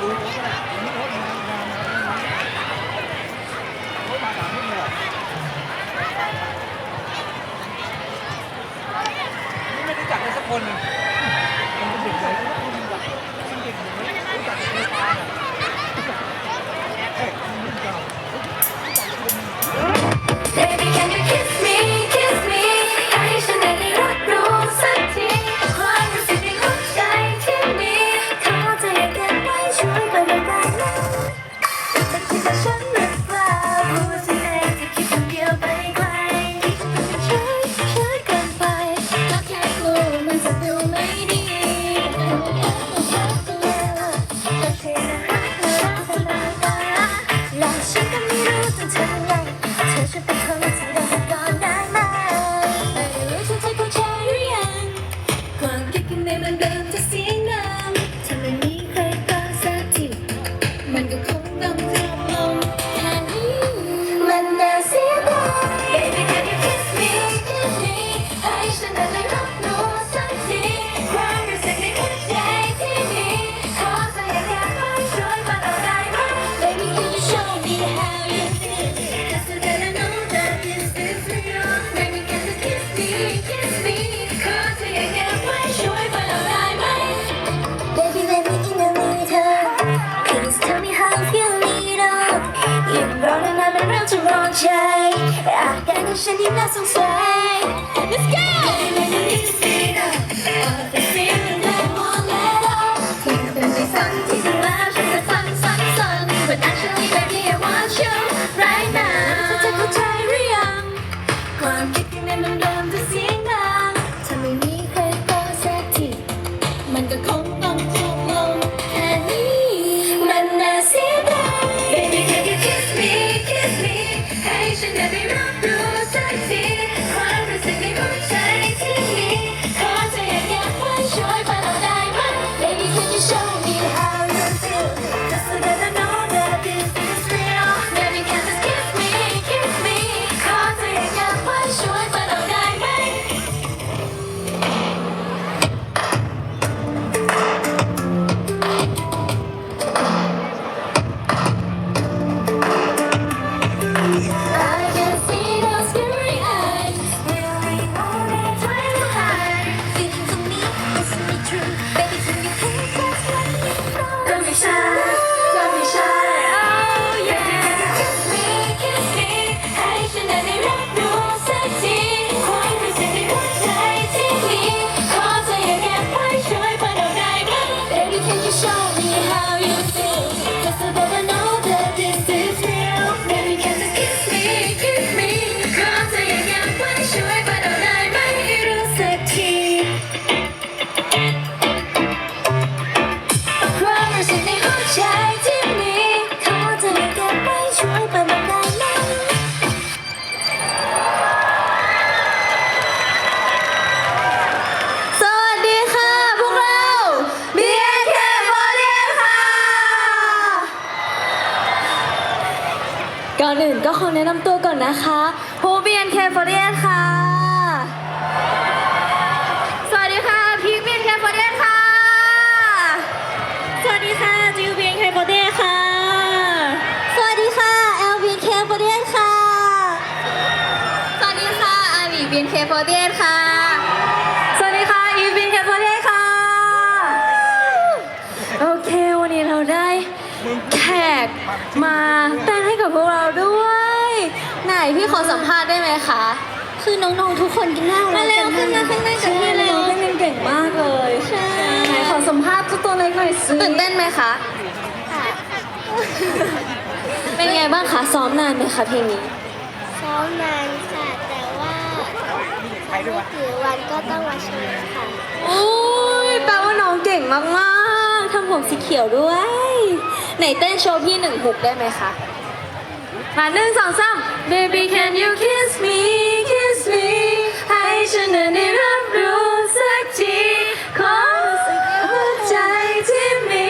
ไม่รู้จักเลยสักคนหนึ่ง ก่อนอื่นก็ขอแนะนำตัวก่อนนะคะโฮเบียนเคฟอร์เดีนค่ะ สวัสดีค่ะพีคเบียนเคฟอร์เดีนค่ะ สวัสดีค่ะจิวเบียนเคฟอร์เดีนค่ะ สวัสดีค่ะแอลเบียนเคฟอร์เดีนค่ะ สวัสดีค่ะอาบีเบียนเคฟอร์เดีนค่ะ มาแต่งให้กับพวกเราด้วย ไหนพี่ขอสัมภาษณ์ได้ไหมคะ คือน้องๆทุกคนน่ารักมาเร็วขึ้นมาขึ้นมาจากเร็ว น้องๆเต้นกันเก่งมากเลยใช่ขอสัมภาษณ์ทุกตัวเล็กหน่อยสิตื่นเต้นไหมคะ เป็นไงบ้างคะซ้อมนานไหมคะเพลงนี้ ซ้อมนานค่ะ แต่ว่าไม่ถือวันก็ต้องมาโชว์ค่ะ โอ้ยแปลว่าน้องเก่งมากๆทำผมสีเขียวด้วย ไหนเต้นโชว์พี่หนึ่งหุกได้ไหมคะมาหนึ่งสองสาม Baby can you kiss me kiss me ให้ฉันได้รับรู้สักทีของหัวใจที่มี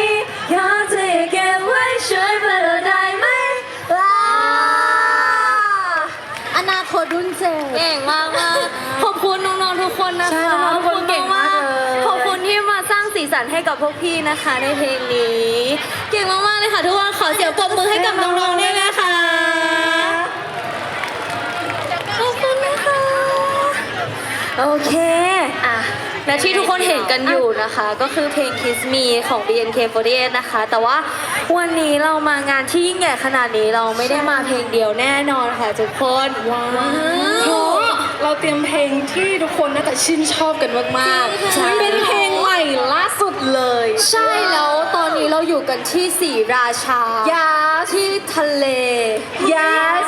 อยากจะเก็บไว้ช่วยเพื่อได้ไหมว้าอนาคตรุ่นเจเก่งมากมากขอบคุณน้องๆทุกคนนะคะ รรค์ให้กับพวกพี่นะคะในเพลงนี้ เก่งมากๆเลยค่ะทุกคนขอเสียงปรบมือให้กับน้องๆได้ไหมคะขอบคุณนะคะโอเคอะและที่ทุกคนเห็นกันอยู่นะคะ ก็คือเพลง Kiss Me ของ BNK48 นะคะ แต่ว่าวันนี้เรามางานที่ยิ่งใหญ่ขนาดนี้เราไม่ได้มาเพลงเดียวแน่นอนค่ะทุกคนว้าว เพราะเราเตรียมเพลงที่ทุกคนน่าจะชื่นชอบกันมากใช่ๆเป็นเพลงใหม่ล่าสุดเลย ใช่แล้วตอนนี้เราอยู่กันที่สีราชา ยาที่ทะเล Yes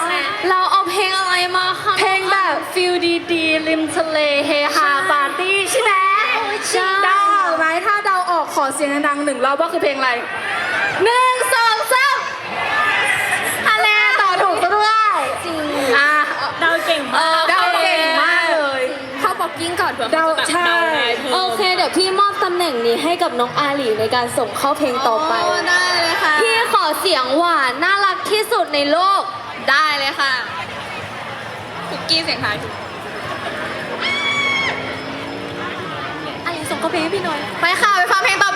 เราเอาเพลงอะไรมาคะเพลงแบบฟิลดีๆริมทะเลเฮฮาปาร์ตี้ใช่ไหมใช่เดาออกไหมถ้าเดาออกขอเสียงดังๆหนึ่งรอบว่าคือเพลงอะไรหนึ่งสองสามอะไรต่อถูกซะด้วยจริงอะ เดาเก่งเอมากอเดาเก่งมากเลย เข้าบอกกิ้งก่อนเผื่อเดาใช่โอเค เดี๋ยวพี่มอบตำแหน่งนี้ให้กับน้องอาหลีในการส่งเข้าเพลงต่อไปได้เลยค่ะ พี่ขอเสียงหวานน่ารักที่สุดในโลก ได้เลยค่ะคุกกี้เสียงหายอาหลีส่งเข้าเพลงให้พี่หน่อย ไปค่ะ ไปฟังเพลงต่อ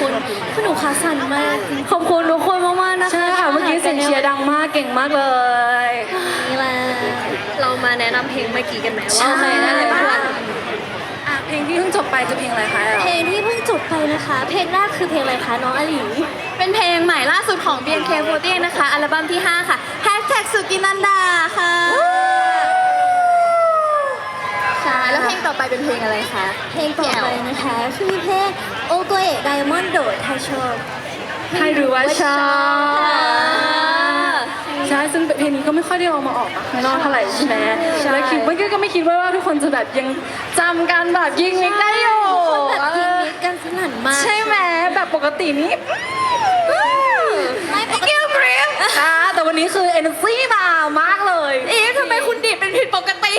คุณคุณหนูขาสั่นมาก ขอบคุณทุกคนมากๆนะคะใช่ค่ะเมื่อกี้เสียงเชียร์ดังมากเก่งมากเลย นี่แหละเรามาแนะนำเพลงเมื่อกี้กันไหมว่าใครได้อะไรบ้างเพลงที่เพิ่งจบไปจะเพลงอะไรคะเพลงที่เพิ่งจบไปนะคะ เพลงแรกคือเพลงอะไรคะน้องอลีเป็นเพลงใหม่ล่าสุดของ BNK48 นะคะ อัลบั้มที่ 5 ค่ะแฮชแท็กสุกินันดาค่ะ ใช่ แล้วเพลงต่อไปเป็นเพลงอะไรคะ เพลงต่อไปนะคะคือเพลงโอโกเอะไดมอนด์โดไทโชให้รู้ว่าชอบใช่ซึ่งเพลงนี้ก็ไม่ค่อยได้เอามาออกมาข้างนอกเท่าไหร่ใช่ไหมแล้วคิดเมื่อกี้ก็ไม่คิดว่าว่าทุกคนจะแบบยังจำกันแบบยิงมิกได้อยู่ทุกคนแบบยิงมิกกันสนั่นมากใช่ไหมแบบปกตินี้ไม่ปกติอ่าแต่วันนี้คือ energy มามากเลย เอ๊ะทำไมคุณดิบเป็นผิดปกติ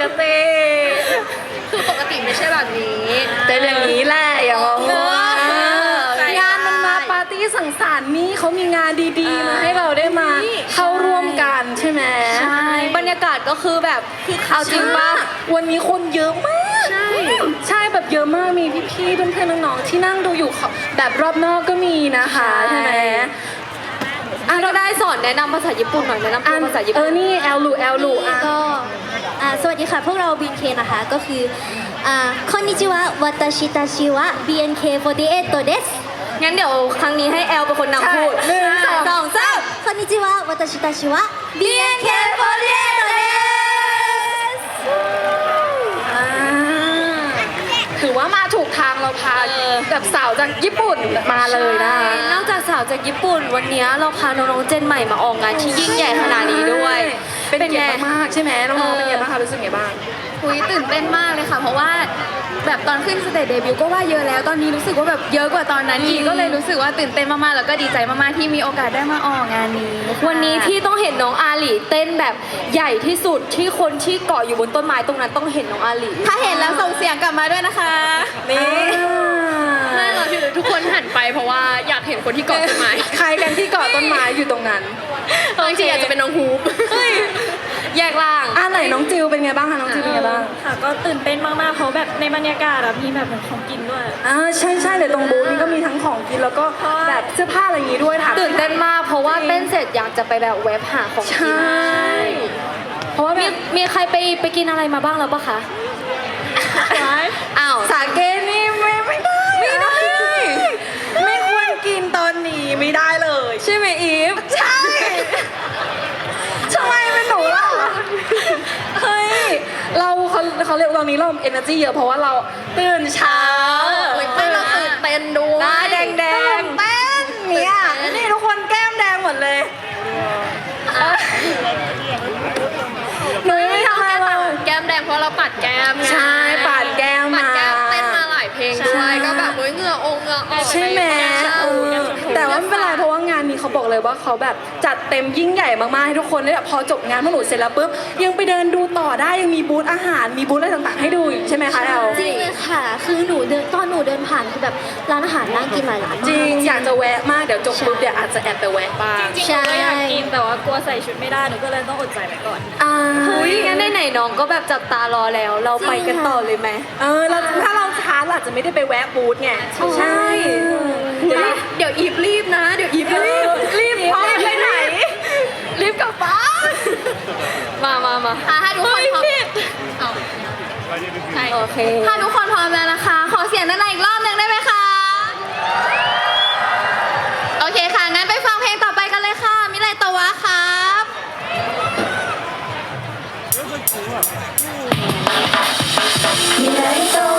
กติคือปกติไม่ใช่แบบนี้เป็นอย่างนี้แหละอย่ามองว่าใช่งานมันมาปาร์ตี้สังสรรค์นี่เขามีงานดีๆมาให้เราได้มาเข้าร่วมกันใช่ไหมใช่บรรยากาศก็คือแบบเอาจริงปะวันนี้คนเยอะมากใช่ใช่แบบเยอะมากมีพี่ๆเพื่อนๆน้องๆที่นั่งดูอยู่ขอแบบรอบนอกก็มีนะคะใช่ไหม อะเราได้สอนแนะนำภาษาญี่ปุ่นหน่อยแนะนำตัวภาษาญี่เอปุ่น อนี่แอลลูแอลลูอะ ก็อ่าสวัสดีค่ะ พวกเราบีนเคนะคะ ก็คืออ่าคอนนิจิวะวัตชิตาชิวะ BNK48 เดสงั้นเดี๋ยวครั้งนี้ให้แอลเป็นคนนำพูดใช่หนึ่งสองสองสาม คอนนิจิวะวัตชิตาชิวะ BNK48 มาถูกทางเราพาแบบสาวจากญี่ปุ่นมาเลยนะใช่นอกจากสาวจากญี่ปุ่น วันนี้เราพาน้องๆเจนใหม่มาออกงานที่ยิ่งใหญ่ขนาดนี้ด้วย เป็นเกียรติไงมากๆใช่ไหมน้องๆเออเป็นไงบ้างคะรู้สึกไงบ้าง คุยตื่นเต้นมากเลยค่ะ เพราะว่าแบบตอนขึ้นสเตจเดบิวต์ก็ว่าเยอะแล้ว ตอนนี้รู้สึกว่าแบบเยอะกว่าตอนนั้นอีกก็เลยรู้สึกว่าตื่นเต้นมากๆแล้วก็ดีใจมากๆที่มีโอกาสได้มาออกงานนี้วันนี้ที่ต้องเห็นน้องอาหลีเต้นแบบใหญ่ที่สุดที่คนที่เกาะอยู่บนต้นไม้ตรงนั้นต้องเห็นน้องอาหลีถ้าเห็นแล้วส่งเสียงกลับมาด้วยนะคะนี่ไม่หรอกคือทุกคนหันไปเพราะว่าอยากเห็นคนที่เกาะต้นไม้ใครกันที่เกาะต้นไม้อยู่ตรงนั้นบางทีอาจจะเป็นน้องฮูป แยกล่าง อ่าไหนน้องจิวเป็นไงบ้างคะน้องจิวเป็นไงบ้างค่ะ ก็ตื่นเต้นมากๆเพราะแบบในบรรยากาศอะมีแบบเหมือนของกินด้วย อ่าใช่ใช่เลยตรงบูธนี้ก็มีทั้งของกินแล้วก็แบบเสื้อผ้าอะไรอย่างงี้ด้วยถามตื่นเต้นมาก เพราะว่าเต้นเสร็จอยากจะไปแบบเว็บหาของใชกิน่เพราะว่าแบมีบมีใครไปไปกินอะไรมาบ้างแล้วปะคะอ้าวสาเกนี่ไม่ไม่ได้ไม่ได้ไม่ควรกินตอนนี้ไม่ได้เลย ใช่ไหมอีฟใช่ทำไมเป็นหนูล่ะ เฮ้ย เราเขาเขาเรียกตอนนี้เรา energy เยอะเพราะว่าเราตื่นเช้าไม่เราตื่นเต้นด้วยหน้าแดงแดงเต้นเนี่ยนี่ทุกคนแก้มแดงหมดเลยหนูไม่ทำอะไรเลยแก้มแดงเพราะเราปัดแก้มไงใช่ปาดแก้มปัดมาแก้มเต้นมาหลายเพลงด้วยก็แบบเฮ้ยเหงื่อองค์เหงื่อออกใช่ไหมเออแต่ว่าไม่เป็นไรเพราะว่างานนี้ เขาบอกเลยว่าเขาแบบจัดเต็มยิ่งใหญ่มากๆให้ทุกคนได้แบบพอจบงานพวกหนูเสร็จแล้วปุ๊บยังไปเดินดูต่อได้ยังมีบูธอาหารมีบูธอะไรต่างๆ ให้ดูอีกใช่ไหมคะแอลจริงเลยค่ะ คือหนูเดินตอนหนูเดินผ่านคือแบบร้านอาหารน่ากินหลายร้านมากจริงอยากจะแวะมากเดี๋ยวจบปุ๊บเดี๋ยวอาจจะแอบไปแวะบ้างจริงๆหนูก็อยากกินแต่ว่ากลัวใส่ชุดไม่ได้หนูก็เลยต้องอดใจไปก่อนอ่าอุ้ยงั้นไหนๆน้องก็แบบจับตารอแล้ว เราไปกันต่อเลยไหมเออเราถ้าเราช้าเราอาจจะไม่ได้ไปแวะบูธไงใช่ เดี๋ยวเดี๋ยวอีฟรีบนะ เดี๋ยวอีฟรีบรีบพร้อมไปไหน รีบกลับบ้านมามามาถ้าทุกคนพร้อมเอาใช่โอเคถ้าทุกคนพร้อมแล้วนะคะ ขอเสียงด้านในอีกรอบหนึ่งได้ไหมคะ โอเคค่ะ งั้นไปฟังเพลงต่อไปกันเลยค่ะ มิไรตวะครับมีอะไรตัว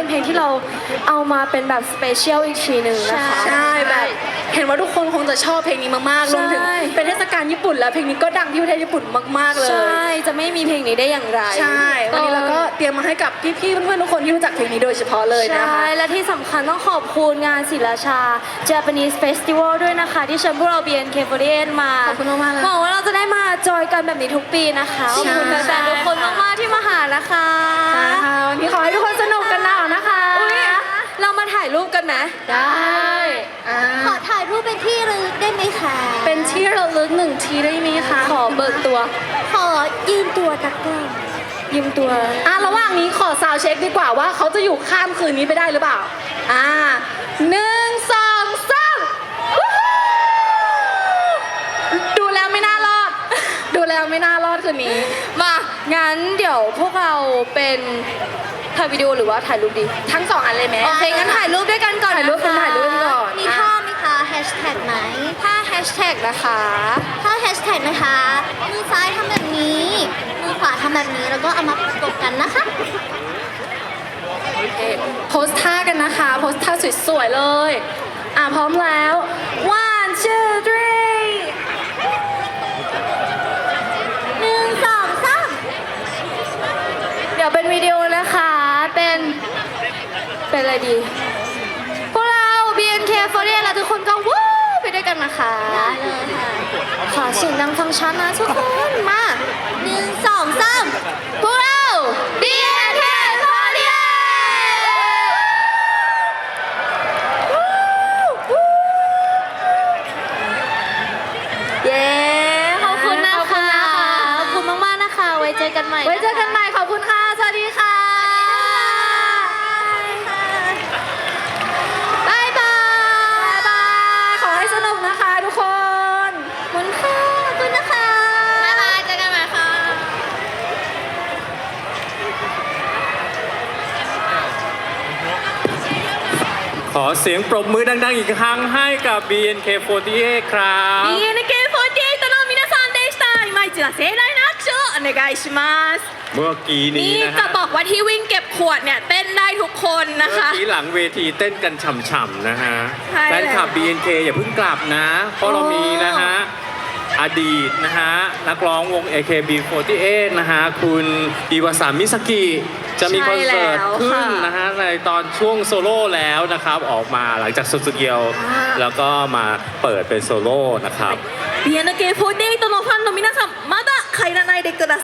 เป็นเพลงที่เราเอามาเป็นแบบสเปเชียลอีกทีหนึ่งนะคะ ใช่แบบ เห็นว่าทุกคนคงจะชอบเพลงนี้มากๆรวมถึงใช่ เป็นเทศกาลญี่ปุ่นแล้วเพลงนี้ก็ดังที่ประเทศญี่ปุ่นมากๆเลย ใช่ จะไม่มีเพลงนี้ได้อย่างไรใช่ วันนี้เราก็เตรียมมาให้กับพี่ๆเพื่อนๆทุกคนที่รู้จักเพลงนี้โดยเฉพาะเลยนะคะ ใช่ และที่สำคัญต้องขอบคุณงานศิลาชา Japanese Festival ด้วยนะคะ ที่เชิญพวกเรา BNK48 มาขอบคุณมากๆเลยหวังว่าเราจะได้มาจอยกันแบบนี้ทุกปีนะคะ ขอบคุณใช่ แฟนๆทุกคนมากๆที่มาหานะคะใช่ค่ะวันนี้ขอให้ทุกคนสนุกกันหน่อยนะคะ อุ๊ย เรามาถ่ายรูปกันไหมได้ อ่า ขอถ่ายรูปเป็นที่ระลึกได้ไหมคะเป็นที่ระลึกหนึ่งทีได้ไหมคะ ขอเบิกตัว ขอยืมตัวตะกร้อยืมตัว อะระหว่างนี้ขอซาวด์เช็คดีกว่าว่าเขาจะอยู่ข้ามคืนนี้ไปได้หรือเปล่า อ่าหนึ่งสองสามวู้ฮู้ดูแล้วไม่น่ารอด ดูแล้วไม่น่ารอดคืนนี้ มา งั้นเดี๋ยวพวกเราเป็น ถ่ายวิดีโอหรือว่าถ่ายรูปดี ทั้งสองอันเลยไหมโอเคงั้นถ่ายรูปด้วยกันก่อนถ่ายรูปกันนะคะถ่ายรูปกันก่อนมีท่าไหมคะแฮชแท็กไหมถ้าแฮชแท็กนะคะถ้าแฮชแท็กนะคะมือซ้ายทำแบบนี้มือขวาทำแบบนี้แล้วก็เอามาประกบกันนะคะโพสท่ากันนะคะโพสท่าสวยๆเลย อะพร้อมแล้ว one two three หนึ่งสองสามเดี๋ยวเป็นวิดีโอนะคะ เป็น เป็น อะไรดี พวกเรา BNK48 และทุกคนก็วู้ไปด้วยกันนะคะได้เลยค่ะขอเสียงดังฟังชัดนะทุกคนมาหนึ่งสองสามพวกเรา BNK48 เย้ขอบคุณนะคะขอบคุณมากๆนะคะ ไว้เจอกันใหม่ไว้เจอกันใหม่ขอบคุณค่ะสวัสดีค่ะ เสียงปรบมือดังๆอีกครั้งให้กับ BNK48 ครับ BNK48 の皆さんでした今一度盛大な拍手をお願いします เมื่อกี้นี้ นี่ นะ จะ ฮะ บอกว่าที่วิ่งเก็บขวดเนี่ยเต้นได้ทุกคนนะ เมื่อ คะ กี้หลังเวทีเต้นกันฉ่ำๆนะฮะ ใช่ แฟนคลับ แล้ว BNK อย่าเพิ่งกลับนะ เพราะเรามีนะฮะ อดีตนะฮะ นักร้องวง AKB48 นะฮะ คุณอิวาสามิสกิ จะมีคอนเสิร์ตขึ้นนะฮะ ในตอนช่วงโซโล่แล้วนะครับ ออกมาหลังจากสุดสเกียว แล้วก็มาเปิดเป็นโซโล่นะครับ BNK48 のファンの皆さんまだ帰らないでください